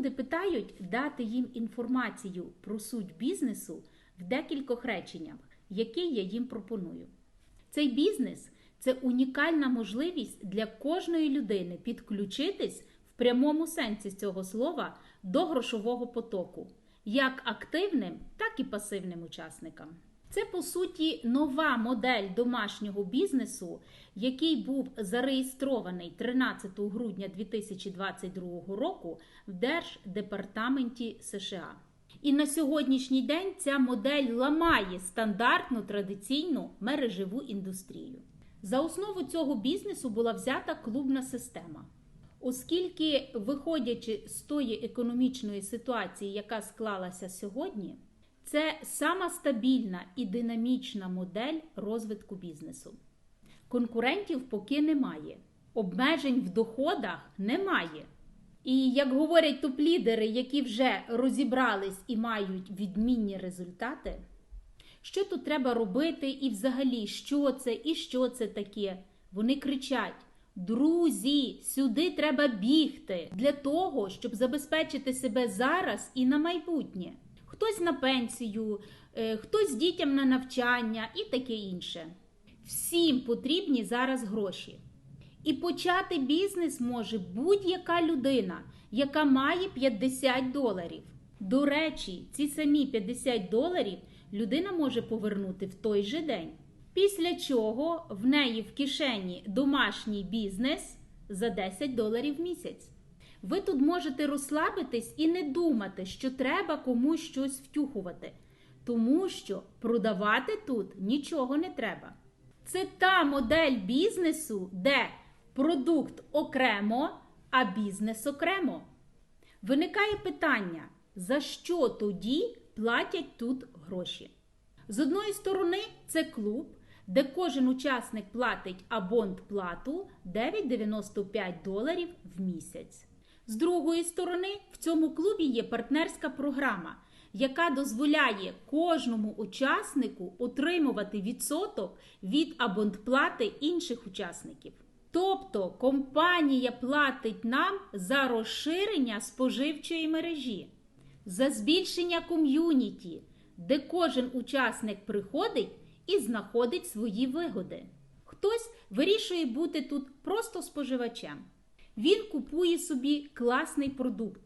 люди питають дати їм інформацію про суть бізнесу в декількох реченнях, які я їм пропоную. Цей бізнес це унікальна можливість для кожної людини підключитись в прямому сенсі цього слова до грошового потоку, як активним, так і пасивним учасникам. Це по суті нова модель домашнього бізнесу, який був зареєстрований 13 грудня 2022 року в Держдепартаменті США. І на сьогоднішній день ця модель ламає стандартну традиційну мережеву індустрію. За основу цього бізнесу була взята клубна система. Оскільки, виходячи з тої економічної ситуації, яка склалася сьогодні, це сама стабільна і динамічна модель розвитку бізнесу. Конкурентів поки немає, обмежень в доходах немає. І як говорять топ-лідери, які вже розібрались і мають відмінні результати, що тут треба робити, і взагалі, що це і що це таке, вони кричать: Друзі, сюди треба бігти для того, щоб забезпечити себе зараз і на майбутнє. Хтось на пенсію, е, хтось дітям на навчання і таке інше. Всім потрібні зараз гроші. І почати бізнес може будь-яка людина, яка має 50 доларів. До речі, ці самі 50 доларів людина може повернути в той же день. Після чого в неї в кишені домашній бізнес за 10 доларів в місяць. Ви тут можете розслабитись і не думати, що треба комусь щось втюхувати, тому що продавати тут нічого не треба. Це та модель бізнесу, де продукт окремо, а бізнес окремо. Виникає питання, за що тоді платять тут гроші? З одної сторони, це клуб, де кожен учасник платить абонт-плату 9,95 доларів в місяць. З другої сторони, в цьому клубі є партнерська програма, яка дозволяє кожному учаснику отримувати відсоток від абонтплати інших учасників. Тобто компанія платить нам за розширення споживчої мережі, за збільшення ком'юніті, де кожен учасник приходить і знаходить свої вигоди. Хтось вирішує бути тут просто споживачем. Він купує собі класний продукт,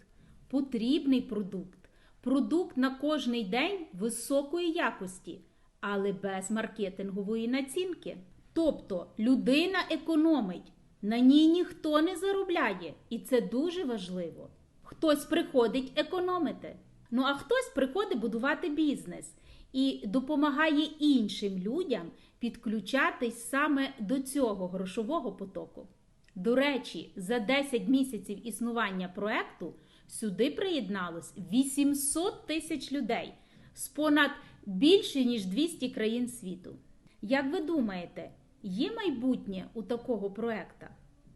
потрібний продукт, продукт на кожний день високої якості, але без маркетингової націнки. Тобто людина економить, на ній ніхто не заробляє, і це дуже важливо. Хтось приходить економити. Ну а хтось приходить будувати бізнес і допомагає іншим людям підключатись саме до цього грошового потоку. До речі, за 10 місяців існування проекту сюди приєдналось 800 тисяч людей з понад більше ніж 200 країн світу. Як ви думаєте, є майбутнє у такого проекта?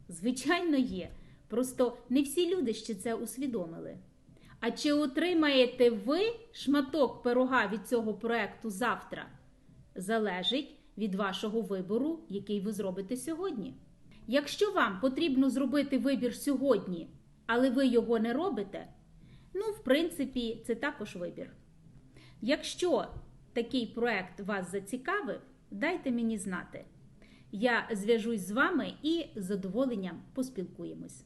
Звичайно, є. Просто не всі люди ще це усвідомили. А чи отримаєте ви шматок пирога від цього проекту завтра? Залежить від вашого вибору, який ви зробите сьогодні. Якщо вам потрібно зробити вибір сьогодні, але ви його не робите, ну, в принципі, це також вибір. Якщо такий проект вас зацікавив, дайте мені знати. Я зв'яжусь з вами і з задоволенням поспілкуємось.